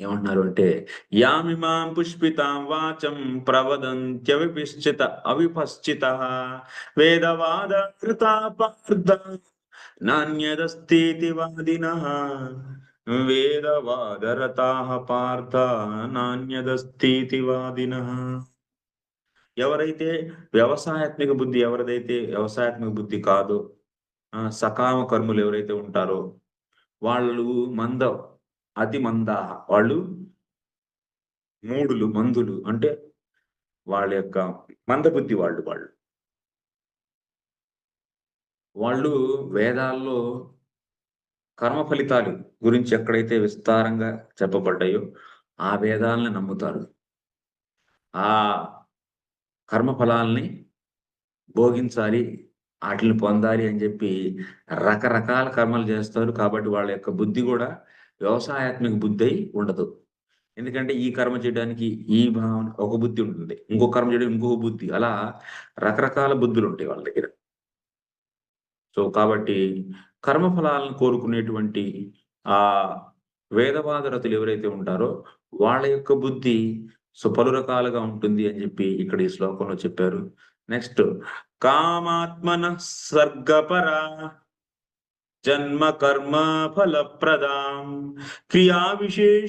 ఏమంటున్నారు అంటే యామిమాం పుష్పితాం వాచం ప్రవదంత్య విపిశ్చిత అవిపశ్చిత వేదవాద కృతాపార్థ నాణ్యదస్తీతి వాదిన వేదవాదరతా పార్థ నాణ్యదస్తీతి వాదిన. ఎవరైతే వ్యవసాయాత్మిక బుద్ధి ఎవరిదైతే వ్యవసాయాత్మిక బుద్ధి కాదో సకామ కర్ములు ఎవరైతే ఉంటారో వాళ్ళు మంద అతి మంద వాళ్ళు మూడులు మందులు అంటే వాళ్ళ యొక్క మందబుద్ధి వాళ్ళు వాళ్ళు. వాళ్ళు వేదాల్లో కర్మ ఫలితాలు గురించి ఎక్కడైతే విస్తారంగా చెప్పబడ్డాయో ఆ వేదాలని నమ్ముతారు. ఆ కర్మ ఫలాల్ని భోగించాలి వాటిని పొందాలి అని చెప్పి రకరకాల కర్మలు చేస్తారు. కాబట్టి వాళ్ళ యొక్క బుద్ధి కూడా వ్యవసాయాత్మక బుద్ధి అయి ఉండదు. ఎందుకంటే ఈ కర్మ చేయడానికి ఈ భావన ఒక బుద్ధి ఉంటుంది. ఇంకో కర్మ చేయడానికి ఇంకొక బుద్ధి. అలా రకరకాల బుద్ధులు ఉంటాయి వాళ్ళ దగ్గర. సో కాబట్టి కర్మ ఫలాలను కోరుకునేటువంటి ఆ వేదవాదరతులు ఎవరైతే ఉంటారో వాళ్ళ యొక్క బుద్ధి సో పలు రకాలుగా ఉంటుంది అని చెప్పి ఇక్కడ ఈ శ్లోకంలో చెప్పారు. నెక్స్ట్ కామాత్మన సర్గపరా जन्म कर्म फल प्रदान क्रिया विशेष